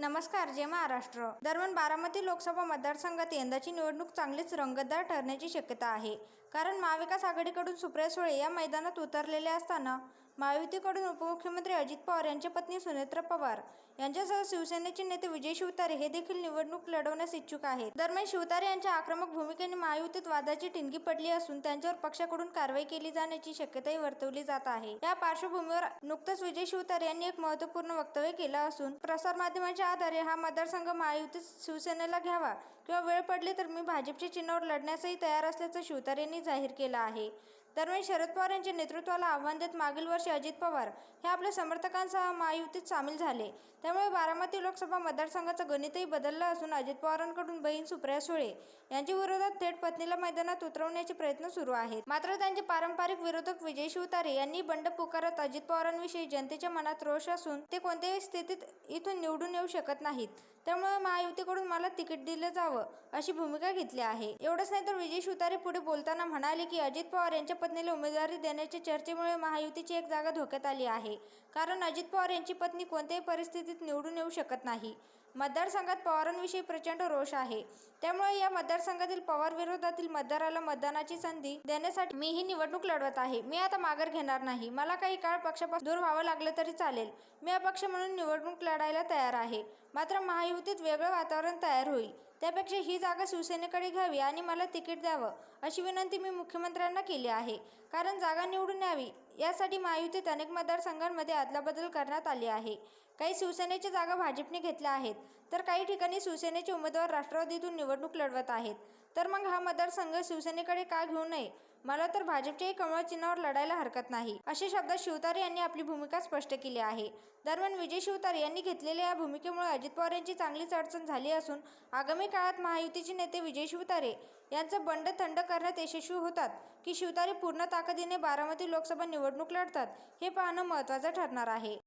नमस्कार जय महाराष्ट्र. दरम्यान बारामती लोकसभा मतदारसंघात यंदाची निवडणूक चांगलीच रंगतदार ठरण्याची शक्यता आहे. कारण महाविकास आघाडीकडून सुप्रिया सुळे या मैदानात उतरलेल्या असताना महायुतीकडून उपमुख्यमंत्री अजित पवार यांच्या पत्नी सुनेत्रा पवार यांच्यासह शिवसेनेचे नेते विजय शिवतारे हे देखील निवडणूक लढवण्यास इच्छुक आहेत. दरम्यान शिवतारे यांच्या आक्रमक भूमिकेने महायुतीत वादाची ठिणगी पडली असून त्यांच्यावर पक्षाकडून कारवाई केली जाण्याची शक्यताही वर्तवली जात आहे. या पार्श्वभूमीवर नुकतंच विजय शिवतारे यांनी एक महत्त्वपूर्ण वक्तव्य केलं असून प्रसारमाध्यमांच्या आधारे हा मतदारसंघ महायुतीत शिवसेनेला घ्यावा किंवा वेळ पडली तर मी भाजपचे चिन्हावर लढण्यासही तयार असल्याचं शिवतारेंनी जाहीर केलं आहे. दरम्यान शरद पवार यांच्या नेतृत्वाला आव्हान देत मागील वर्षी अजित पवार हे आपल्या समर्थकांसह महायुतीत सामील झाले. त्यामुळे बारामती लोकसभा मतदारसंघाचं गणितही बदललं असून अजित पवारांकडून बहीण सुप्रिया सुळे यांच्या विरोधात थेट पत्नीला मैदानात उतरवण्याचे प्रयत्न सुरू आहेत. मात्र त्यांचे पारंपरिक विरोधक विजय शिवतारे यांनी बंड पुकारत अजित पवारांविषयी जनतेच्या मनात रोष असून ते कोणत्याही स्थितीत इथून निवडून येऊ शकत नाहीत. त्यामुळे महायुतीकडून मला तिकीट दिलं जावं अशी भूमिका घेतली आहे. एवढंच नाही तर विजय शिवतारे पुढे बोलताना म्हणाले की अजित पवार यांच्या पत्नीला उमेदवारी देण्याच्या चर्चेमुळे महायुतीची एक जागा धोक्यात आली आहे. कारण अजित पवार यांची पत्नी कोणत्याही परिस्थितीत निवडून येऊ शकत नाही. मतदारसंघात पवारांविषयी प्रचंड रोष आहे. त्यामुळे या मतदारसंघातील पवार विरोधातील मतदाराला मतदानाची संधी देण्यासाठी मी ही निवडणूक लढवत आहे. मी आता माघार घेणार नाही. मला काही काळ पक्षापासून दूर व्हावं लागलं तरी चालेल. मी अपक्ष म्हणून निवडणूक लढायला तयार आहे. मात्र महायुतीत वेगळं वातावरण तयार होईल. त्यापेक्षा ही जागा शिवसेनेकडे घ्यावी आणि मला तिकीट द्यावं अशी विनंती मी मुख्यमंत्र्यांना केली आहे. कारण जागा निवडून यावी यासाठी महायुतीत अनेक मतदारसंघांमध्ये अदलाबदल करण्यात आली आहे. काही शिवसेनेच्या जागा भाजपने घेतल्या आहेत तर काही ठिकाणी शिवसेनेचे उमेदवार राष्ट्रवादीतून निवडणूक लढवत आहेत. तर मग हा मतदारसंघ शिवसेनेकडे का घेऊ नये? मला तर भाजपच्याही कमळ चिन्हावर लढायला हरकत नाही असे शब्दात शिवतारे यांनी आपली भूमिका स्पष्ट केली आहे. दरम्यान विजय शिवतारे यांनी घेतलेल्या या भूमिकेमुळे अजित पवार यांची चांगलीच अडचण झाली असून आगामी काळात महायुतीचे नेते विजय शिवतारे यांचं बंड थंड करण्यात यशस्वी होतात की शिवतारे पूर्ण ताकदीने बारामती लोकसभा निवडणूक लढतात हे पाहणं महत्त्वाचं ठरणार आहे.